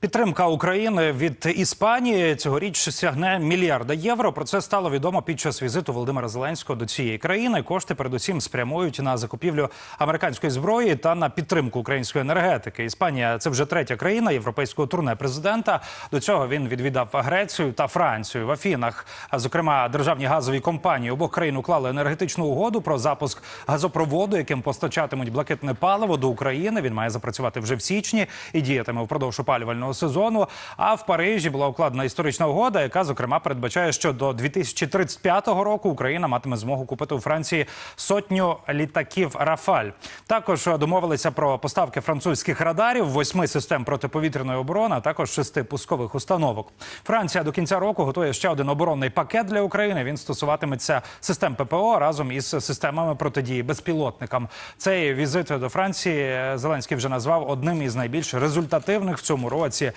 Підтримка України від Іспанії цьогоріч сягне мільярда євро. Про це стало відомо під час візиту Володимира Зеленського до цієї країни. Кошти передусім спрямують на закупівлю американської зброї та на підтримку української енергетики. Іспанія це вже третя країна європейського турне президента. До цього він відвідав Грецію та Францію в Афінах. А зокрема, державні газові компанії обох країн уклали енергетичну угоду про запуск газопроводу, яким постачатимуть блакитне паливо до України. Він має запрацювати вже в січні і діятиме впродовж опалювального сезону. А в Парижі була укладена історична угода, яка зокрема передбачає, що до 2035 року Україна матиме змогу купити у Франції сотню літаків Рафаль. Також домовилися про поставки французьких радарів, восьми систем протиповітряної оборони, а також шести пускових установок. Франція до кінця року готує ще один оборонний пакет для України. Він стосуватиметься систем ППО разом із системами протидії безпілотникам. Цей візит до Франції Зеленський вже назвав одним із найбільш результативних в цьому році.